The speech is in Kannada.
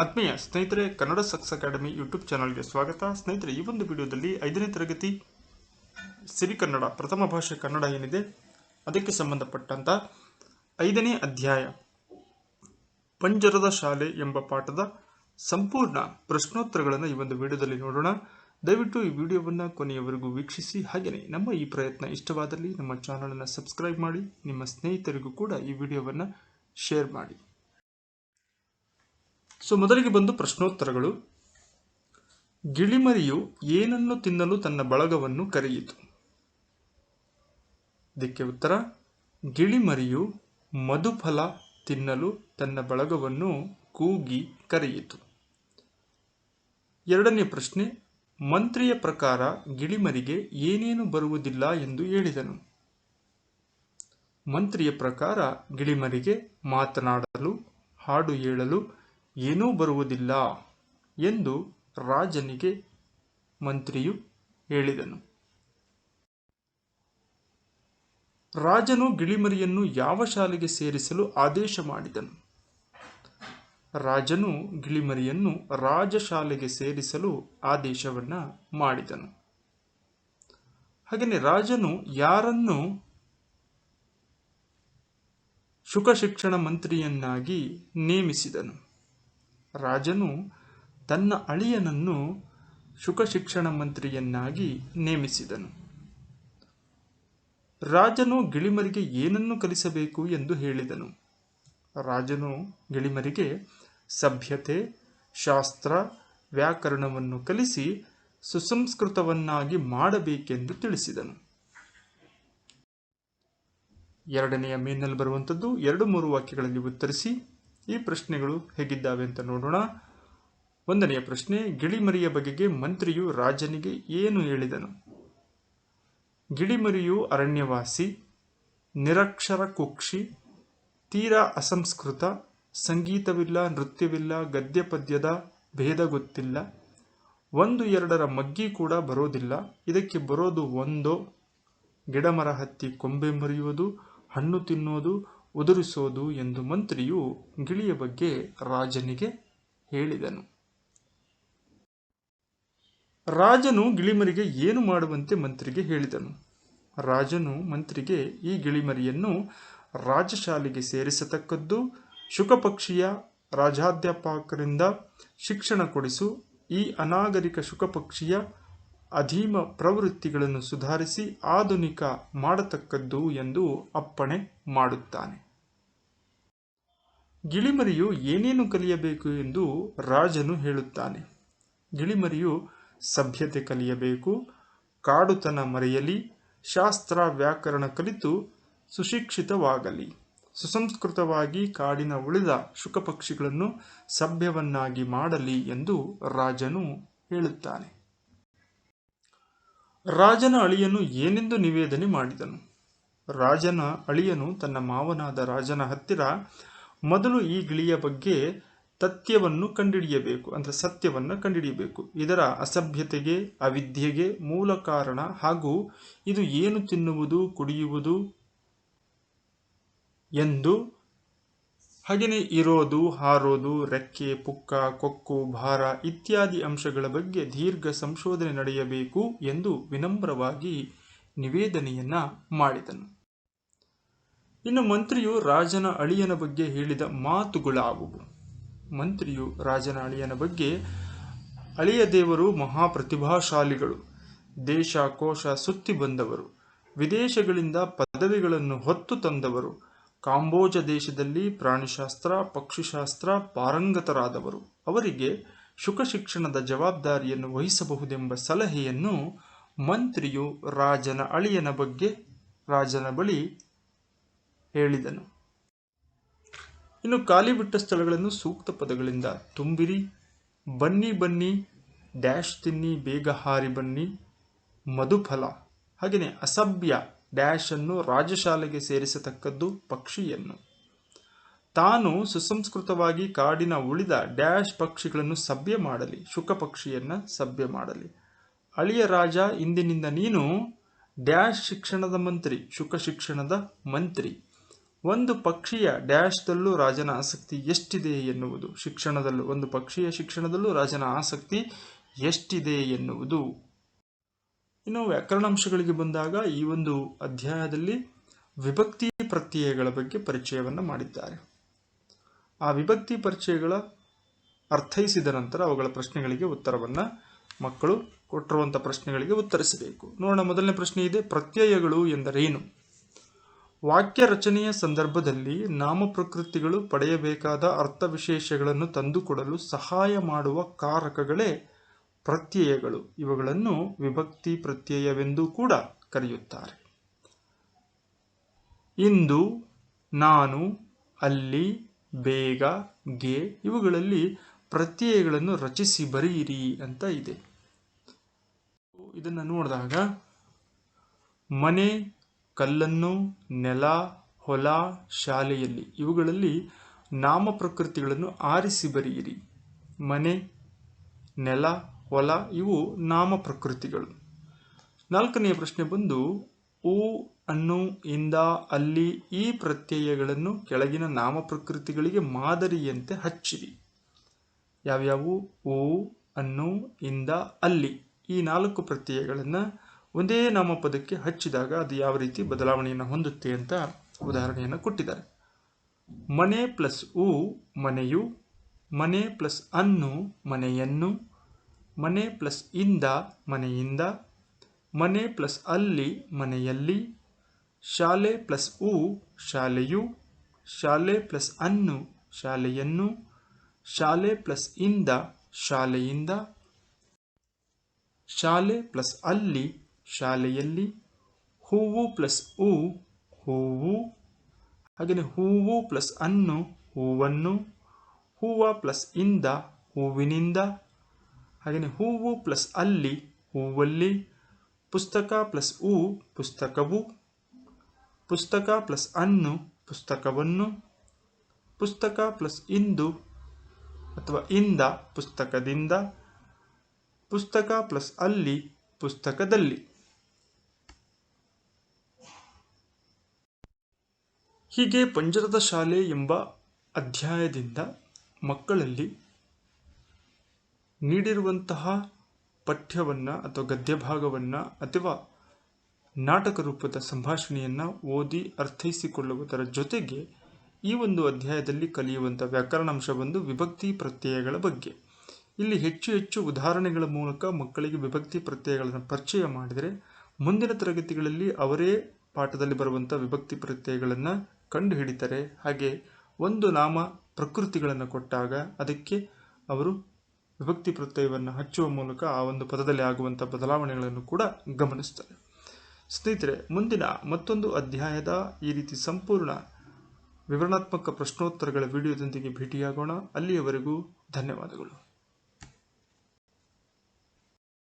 ಆತ್ಮೀಯ ಸ್ನೇಹಿತರೆ, ಕನ್ನಡ ಸಕ್ಸ್ ಅಕಾಡೆಮಿ ಯೂಟ್ಯೂಬ್ ಚಾನಲ್ಗೆ ಸ್ವಾಗತ. ಸ್ನೇಹಿತರೆ, ಈ ಒಂದು ವಿಡಿಯೋದಲ್ಲಿ ಐದನೇ ತರಗತಿ ಸಿರಿ ಕನ್ನಡ, ಪ್ರಥಮ ಭಾಷೆ ಕನ್ನಡ ಏನಿದೆ, ಅದಕ್ಕೆ ಸಂಬಂಧಪಟ್ಟಂತ ಐದನೇ ಅಧ್ಯಾಯ, ಪಂಜರದ ಶಾಲೆ ಎಂಬ ಪಾಠದ ಸಂಪೂರ್ಣ ಪ್ರಶ್ನೋತ್ತರಗಳನ್ನು ಈ ಒಂದು ವಿಡಿಯೋದಲ್ಲಿ ನೋಡೋಣ. ದಯವಿಟ್ಟು ಈ ವಿಡಿಯೋವನ್ನು ಕೊನೆಯವರೆಗೂ ವೀಕ್ಷಿಸಿ. ಹಾಗೆಯೇ ನಮ್ಮ ಈ ಪ್ರಯತ್ನ ಇಷ್ಟವಾದಲ್ಲಿ ನಮ್ಮ ಚಾನಲನ್ನು ಸಬ್ಸ್ಕ್ರೈಬ್ ಮಾಡಿ, ನಿಮ್ಮ ಸ್ನೇಹಿತರಿಗೂ ಕೂಡ ಈ ವಿಡಿಯೋವನ್ನು ಶೇರ್ ಮಾಡಿ. ಸೊ ಮೊದಲಿಗೆ ಬಂದು ಪ್ರಶ್ನೋತ್ತರಗಳು. ಗಿಳಿಮರಿಯು ಏನನ್ನು ತಿನ್ನಲು ತನ್ನ ಬಳಗವನ್ನು ಕರೆಯಿತು? ಇದಕ್ಕೆ ಉತ್ತರ, ಗಿಳಿಮರಿಯು ಮಧುಫಲ ತಿನ್ನಲು ತನ್ನ ಬಳಗವನ್ನು ಕೂಗಿ ಕರೆಯಿತು. ಎರಡನೇ ಪ್ರಶ್ನೆ, ಮಂತ್ರಿಯ ಪ್ರಕಾರ ಗಿಳಿಮರಿಗೆ ಏನೇನು ಬರುವುದಿಲ್ಲ ಎಂದು ಹೇಳಿದನು? ಮಂತ್ರಿಯ ಪ್ರಕಾರ ಗಿಳಿಮರಿಗೆ ಮಾತನಾಡಲು, ಹಾಡು ಹೇಳಲು ಏನೂ ಬರುವುದಿಲ್ಲ ಎಂದು ರಾಜನಿಗೆ ಮಂತ್ರಿಯು ಹೇಳಿದನು. ರಾಜನು ಗಿಳಿಮರಿಯನ್ನು ಯಾವ ಶಾಲೆಗೆ ಸೇರಿಸಲು ಆದೇಶ ಮಾಡಿದನು? ರಾಜನು ಗಿಳಿಮರಿಯನ್ನು ರಾಜಶಾಲೆಗೆ ಸೇರಿಸಲು ಆದೇಶವನ್ನು ಮಾಡಿದನು. ಹಾಗೆಯೇ ರಾಜನು ಯಾರನ್ನು ಶುಕ ಶಿಕ್ಷಣ ಮಂತ್ರಿಯನ್ನಾಗಿ ನೇಮಿಸಿದನು? ರಾಜನು ತನ್ನ ಅಳಿಯನನ್ನು ಶುಕ ಶಿಕ್ಷಣ ಮಂತ್ರಿಯನ್ನಾಗಿ ನೇಮಿಸಿದನು. ರಾಜನು ಗಿಳಿಮರಿಗೆ ಏನನ್ನು ಕಲಿಸಬೇಕು ಎಂದು ಹೇಳಿದನು. ರಾಜನು ಗಿಳಿಮರಿಗೆ ಸಭ್ಯತೆ, ಶಾಸ್ತ್ರ, ವ್ಯಾಕರಣವನ್ನು ಕಲಿಸಿ ಸುಸಂಸ್ಕೃತವನ್ನಾಗಿ ಮಾಡಬೇಕೆಂದು ತಿಳಿಸಿದನು. ಎರಡನೆಯ ಮೇನಲ್ಲಿ ಬರುವಂಥದ್ದು ಎರಡು ಮೂರು ವಾಕ್ಯಗಳಲ್ಲಿ ಉತ್ತರಿಸಿ ಈ ಪ್ರಶ್ನೆಗಳು ಹೇಗಿದ್ದಾವೆ ಅಂತ ನೋಡೋಣ. ಒಂದನೆಯ ಪ್ರಶ್ನೆ, ಗಿಳಿಮರಿಯ ಬಗೆಗೆ ಮಂತ್ರಿಯು ರಾಜನಿಗೆ ಏನು ಹೇಳಿದನು? ಗಿಳಿಮರಿಯು ಅರಣ್ಯವಾಸಿ, ನಿರಕ್ಷರ ಕುಕ್ಷಿ, ತೀರಾ ಅಸಂಸ್ಕೃತ, ಸಂಗೀತವಿಲ್ಲ, ನೃತ್ಯವಿಲ್ಲ ಗದ್ಯ ಪದ್ಯದ ಭೇದ ಗೊತ್ತಿಲ್ಲ, ಒಂದು ಎರಡರ ಮಗ್ಗಿ ಕೂಡ ಬರೋದಿಲ್ಲ, ಇದಕ್ಕೆ ಬರೋದು ಒಂದೋ ಗಿಡಮರ ಹತ್ತಿ ಕೊಂಬೆ ಮುರಿಯುವುದು, ಹಣ್ಣು ತಿನ್ನೋದು ಉದುರಿಸೋದು ಎಂದು ಮಂತ್ರಿಯು ಗಿಳಿಯ ಬಗ್ಗೆ ರಾಜನಿಗೆ ಹೇಳಿದನು. ರಾಜನು ಗಿಳಿಮರಿಗೆ ಏನು ಮಾಡುವಂತೆ ಮಂತ್ರಿಗೆ ಹೇಳಿದನು. ರಾಜನು ಮಂತ್ರಿಗೆ ಈ ಗಿಳಿಮರಿಯನ್ನು ರಾಜಶಾಲೆಗೆ ಸೇರಿಸತಕ್ಕದ್ದು ಶುಕಪಕ್ಷಿಯ ರಾಜಾಧ್ಯಾಪಕರಿಂದ ಶಿಕ್ಷಣ ಕೊಡಿಸು, ಈ ಅನಾಗರಿಕ ಶುಕಪಕ್ಷಿಯ ಅಧೀಮ ಪ್ರವೃತ್ತಿಗಳನ್ನು ಸುಧಾರಿಸಿ ಆಧುನಿಕ ಮಾಡತಕ್ಕದ್ದು ಎಂದು ಅಪ್ಪಣೆ ಮಾಡುತ್ತಾನೆ. ಗಿಳಿಮರಿಯು ಏನೇನು ಕಲಿಯಬೇಕು ಎಂದು ರಾಜನು ಹೇಳುತ್ತಾನೆ. ಗಿಳಿಮರಿಯು ಸಭ್ಯತೆ ಕಲಿಯಬೇಕು, ಕಾಡುತನ ಮರೆಯಲಿ, ಶಾಸ್ತ್ರ ವ್ಯಾಕರಣ ಕಲಿತು ಸುಶಿಕ್ಷಿತವಾಗಲಿ. ಸುಸಂಸ್ಕೃತವಾಗಿ ಕಾಡಿನ ಉಳಿದ ಶುಕಪಕ್ಷಿಗಳನ್ನು ಸಭ್ಯವನ್ನಾಗಿ ಮಾಡಲಿ ಎಂದು ರಾಜನು ಹೇಳುತ್ತಾನೆ. ರಾಜನ ಅಳಿಯನು ಏನೆಂದು ನಿವೇದನೆ ಮಾಡಿದನು? ರಾಜನ ಅಳಿಯನು ತನ್ನ ಮಾವನಾದ ರಾಜನ ಹತ್ತಿರ, ಮೊದಲು ಈ ಗಿಳಿಯ ಬಗ್ಗೆ ತಥ್ಯವನ್ನು ಕಂಡುಹಿಡಿಯಬೇಕು ಅಂದರೆ ಸತ್ಯವನ್ನು ಕಂಡುಹಿಡಿಯಬೇಕು ಇದರ ಅಸಭ್ಯತೆಗೆ, ಅವಿದ್ಯೆಗೆ ಮೂಲ ಕಾರಣ ಹಾಗೂ ಇದು ಏನು ತಿನ್ನುವುದು, ಕುಡಿಯುವುದು? ಎಂದು ಹಾಗೆಯೇ ಇರೋದು, ಹಾರೋದು, ರೆಕ್ಕೆ, ಪುಕ್ಕ, ಕೊಕ್ಕು, ಭಾರ ಇತ್ಯಾದಿ ಅಂಶಗಳ ಬಗ್ಗೆ ದೀರ್ಘ ಸಂಶೋಧನೆ ನಡೆಯಬೇಕು ಎಂದು ವಿನಮ್ರವಾಗಿ ನಿವೇದನೆಯನ್ನ ಮಾಡಿದನು. ಇನ್ನು ಮಂತ್ರಿಯು ರಾಜನ ಅಳಿಯನ ಬಗ್ಗೆ ಹೇಳಿದ ಮಾತುಗಳಾವುವು. ಮಂತ್ರಿಯು ರಾಜನ ಅಳಿಯನ ಬಗ್ಗೆ, ಅಳಿಯ ದೇವರು ಮಹಾಪ್ರತಿಭಾಶಾಲಿಗಳು, ದೇಶ, ಕೋಶ ಸುತ್ತಿ ಬಂದವರು, ವಿದೇಶಗಳಿಂದ ಪದವಿಗಳನ್ನು ಹೊತ್ತು ತಂದವರು ಕಾಂಬೋಜ ದೇಶದಲ್ಲಿ ಪ್ರಾಣಿಶಾಸ್ತ್ರ, ಪಕ್ಷಿಶಾಸ್ತ್ರ ಪಾರಂಗತರಾದವರು. ಅವರಿಗೆ ಶುಕ ಶಿಕ್ಷಣದ ಜವಾಬ್ದಾರಿಯನ್ನು ವಹಿಸಬಹುದೆಂಬ ಸಲಹೆಯನ್ನು ಮಂತ್ರಿಯು ರಾಜನ ಅಳಿಯನ ಬಗ್ಗೆ ರಾಜನ ಬಳಿ ಹೇಳಿದನು. ಇನ್ನು ಖಾಲಿ ಬಿಟ್ಟ ಸ್ಥಳಗಳನ್ನು ಸೂಕ್ತ ಪದಗಳಿಂದ ತುಂಬಿರಿ. ಬನ್ನಿ ಬನ್ನಿ, ಡ್ಯಾಶ್ ತಿನ್ನಿ, ಬೇಗ ಹಾರಿ ಬನ್ನಿ, ಮಧುಫಲ. ಹಾಗೆಯೇ ಅಸಭ್ಯ ಡ್ಯಾಶ್ ಅನ್ನು ರಾಜಶಾಲೆಗೆ ಸೇರಿಸತಕ್ಕದ್ದು ಪಕ್ಷಿಯನ್ನು. ತಾನು ಸುಸಂಸ್ಕೃತವಾಗಿ ಕಾಡಿನ ಉಳಿದ ಡ್ಯಾಶ್ ಪಕ್ಷಿಗಳನ್ನು ಸಭ್ಯ ಮಾಡಲಿ, ಶುಕ ಪಕ್ಷಿಯನ್ನು ಸಭ್ಯ ಮಾಡಲಿ. ಅಳಿಯ ರಾಜ, ಇಂದಿನಿಂದ ನೀನು ಡ್ಯಾಶ್ ಶಿಕ್ಷಣದ ಮಂತ್ರಿ, ಶುಕ ಶಿಕ್ಷಣದ ಮಂತ್ರಿ. ಒಂದು ಪಕ್ಷಿಯ ಡ್ಯಾಶ್ದಲ್ಲೂ ರಾಜನ ಆಸಕ್ತಿ ಎಷ್ಟಿದೆ ಎನ್ನುವುದು. ಶಿಕ್ಷಣದಲ್ಲೂ, ಒಂದು ಪಕ್ಷಿಯ ಶಿಕ್ಷಣದಲ್ಲೂ ರಾಜನ ಆಸಕ್ತಿ ಎಷ್ಟಿದೆ ಎನ್ನುವುದು. ಇನ್ನು ವ್ಯಾಕರಣಾಂಶಗಳಿಗೆ ಬಂದಾಗ ಈ ಒಂದು ಅಧ್ಯಾಯದಲ್ಲಿ ವಿಭಕ್ತಿ ಪ್ರತ್ಯಯಗಳ ಬಗ್ಗೆ ಪರಿಚಯವನ್ನು ಮಾಡಿದ್ದಾರೆ. ಆ ವಿಭಕ್ತಿ ಪರಿಚಯಗಳ ಅರ್ಥೈಸಿದ ನಂತರ ಅವುಗಳ ಪ್ರಶ್ನೆಗಳಿಗೆ ಉತ್ತರವನ್ನು ಮಕ್ಕಳು ಕೊಟ್ಟಿರುವಂಥ ಪ್ರಶ್ನೆಗಳಿಗೆ ಉತ್ತರಿಸಬೇಕು. ನೋಡೋಣ, ಮೊದಲನೇ ಪ್ರಶ್ನೆ ಇದೆ, ಪ್ರತ್ಯಯಗಳು ಎಂದರೇನು? ವಾಕ್ಯ ರಚನೆಯ ಸಂದರ್ಭದಲ್ಲಿ ನಾಮಪ್ರಕೃತಿಗಳು ಪಡೆಯಬೇಕಾದ ಅರ್ಥ ವಿಶೇಷಗಳನ್ನು ತಂದುಕೊಡಲು ಸಹಾಯ ಮಾಡುವ ಕಾರಕಗಳೇ ಪ್ರತ್ಯಯಗಳು. ಇವುಗಳನ್ನು ವಿಭಕ್ತಿ ಪ್ರತ್ಯಯವೆಂದು ಕೂಡ ಕರೆಯುತ್ತಾರೆ. ಇಂದು, ನಾನು, ಅಲ್ಲಿ, ಬೇಗ, ಗೆ ಇವುಗಳಲ್ಲಿ ಪ್ರತ್ಯಯಗಳನ್ನು ರಚಿಸಿ ಬರೆಯಿರಿ ಅಂತ ಇದೆ. ಇದನ್ನು ನೋಡಿದಾಗ, ಮನೆ, ಕಲ್ಲನ್ನು, ನೆಲ, ಹೊಲ, ಶಾಲೆಯಲ್ಲಿ ಇವುಗಳಲ್ಲಿ ನಾಮ ಪ್ರಕೃತಿಗಳನ್ನು ಆರಿಸಿ ಬರೆಯಿರಿ. ಮನೆ, ನೆಲ ಹೊಲ ಇವು ನಾಮ ಪ್ರಕೃತಿಗಳು ನಾಲ್ಕನೆಯ ಪ್ರಶ್ನೆ ಬಂದು ಊ ಅನ್ನು, ಇಂದ, ಅಲ್ಲಿ, ಈ ಪ್ರತ್ಯಯಗಳನ್ನು ಕೆಳಗಿನ ನಾಮ ಪ್ರಕೃತಿಗಳಿಗೆ ಮಾದರಿಯಂತೆ ಹಚ್ಚಿರಿ. ಯಾವ್ಯಾವು? ಊ ಅನ್ನು, ಇಂದ, ಅಲ್ಲಿ. ಈ ನಾಲ್ಕು ಪ್ರತ್ಯಯಗಳನ್ನು ಒಂದೇ ನಾಮಪದಕ್ಕೆ ಹಚ್ಚಿದಾಗ ಅದು ಯಾವ ರೀತಿ ಬದಲಾವಣೆಯನ್ನು ಹೊಂದುತ್ತೆ ಅಂತ ಉದಾಹರಣೆಯನ್ನು ಕೊಟ್ಟಿದ್ದಾರೆ. ಮನೆ ಪ್ಲಸ್ ಉ ಮನೆಯು, ಮನೆ ಪ್ಲಸ್ ಅನ್ನು ಮನೆಯನ್ನು ಮನೆ ಪ್ಲಸ್ ಇಂದ ಮನೆಯಿಂದ, ಮನೆ ಪ್ಲಸ್ ಅಲ್ಲಿ ಮನೆಯಲ್ಲಿ, ಶಾಲೆ ಪ್ಲಸ್ ಉ ಶಾಲೆಯು, ಶಾಲೆ ಪ್ಲಸ್ ಅನ್ನು ಶಾಲೆಯನ್ನು, ಶಾಲೆ ಪ್ಲಸ್ ಇಂದ ಶಾಲೆಯಿಂದ, ಶಾಲೆ ಪ್ಲಸ್ ಅಲ್ಲಿ ಶಾಲೆಯಲ್ಲಿ, ಹೂವು ಪ್ಲಸ್ ಉ ಹೂವು, ಹಾಗೆಯೇ ಹೂವು ಪ್ಲಸ್ ಅನ್ನು ಹೂವನ್ನು, ಹೂವ ಪ್ಲಸ್ ಇಂದ ಹೂವಿನಿಂದ ಹಾಗೆಯೇ ಹೂವು ಪ್ಲಸ್ ಅಲ್ಲಿ ಹೂವಲ್ಲಿ ಪುಸ್ತಕ ಪ್ಲಸ್ ಉ ಪುಸ್ತಕವು, ಪುಸ್ತಕ ಪ್ಲಸ್ ಅನ್ನು ಪುಸ್ತಕವನ್ನು, ಪುಸ್ತಕ ಪ್ಲಸ್ ಇಂದು ಅಥವಾ ಇಂದ ಪುಸ್ತಕದಿಂದ, ಪುಸ್ತಕ ಪ್ಲಸ್ ಅಲ್ಲಿ ಪುಸ್ತಕದಲ್ಲಿ. ಹೀಗೆ ಪಂಜರದ ಶಾಲೆ ಎಂಬ ಅಧ್ಯಾಯದಿಂದ ಮಕ್ಕಳಲ್ಲಿ ನೀಡಿರುವಂತಹ ಪಠ್ಯವನ್ನು ಅಥವಾ ಗದ್ಯ ಭಾಗವನ್ನು ಅಥವಾ ನಾಟಕ ರೂಪದ ಸಂಭಾಷಣೆಯನ್ನು ಓದಿ ಅರ್ಥೈಸಿಕೊಳ್ಳುವುದರ ಜೊತೆಗೆ ಈ ಒಂದು ಅಧ್ಯಾಯದಲ್ಲಿ ಕಲಿಯುವಂಥ ವ್ಯಾಕರಣಾಂಶ ಬಂದು ವಿಭಕ್ತಿ ಪ್ರತ್ಯಯಗಳ ಬಗ್ಗೆ. ಇಲ್ಲಿ ಹೆಚ್ಚು ಹೆಚ್ಚು ಉದಾಹರಣೆಗಳ ಮೂಲಕ ಮಕ್ಕಳಿಗೆ ವಿಭಕ್ತಿ ಪ್ರತ್ಯಯಗಳನ್ನು ಪರಿಚಯ ಮಾಡಿದರೆ ಮುಂದಿನ ತರಗತಿಗಳಲ್ಲಿ ಅವರೇ ಪಾಠದಲ್ಲಿ ಬರುವಂಥ ವಿಭಕ್ತಿ ಪ್ರತ್ಯಯಗಳನ್ನು ಕಂಡು ಹಿಡಿತಾರೆ ಹಾಗೆ ಒಂದು ನಾಮ ಪ್ರಕೃತಿಗಳನ್ನು ಕೊಟ್ಟಾಗ ಅದಕ್ಕೆ ಅವರು ವಿಭಕ್ತಿ ಪ್ರತ್ಯಯವನ್ನು ಹಚ್ಚುವ ಮೂಲಕ ಆ ಒಂದು ಪದದಲ್ಲಿ ಆಗುವಂಥ ಬದಲಾವಣೆಗಳನ್ನು ಕೂಡ ಗಮನಿಸ್ತಾರೆ ಸ್ನೇಹಿತರೆ, ಮುಂದಿನ ಮತ್ತೊಂದು ಅಧ್ಯಾಯದ ಈ ರೀತಿ ಸಂಪೂರ್ಣ ವಿವರಣಾತ್ಮಕ ಪ್ರಶ್ನೋತ್ತರಗಳ ವಿಡಿಯೋದೊಂದಿಗೆ ಭೇಟಿಯಾಗೋಣ. ಅಲ್ಲಿಯವರೆಗೂ ಧನ್ಯವಾದಗಳು.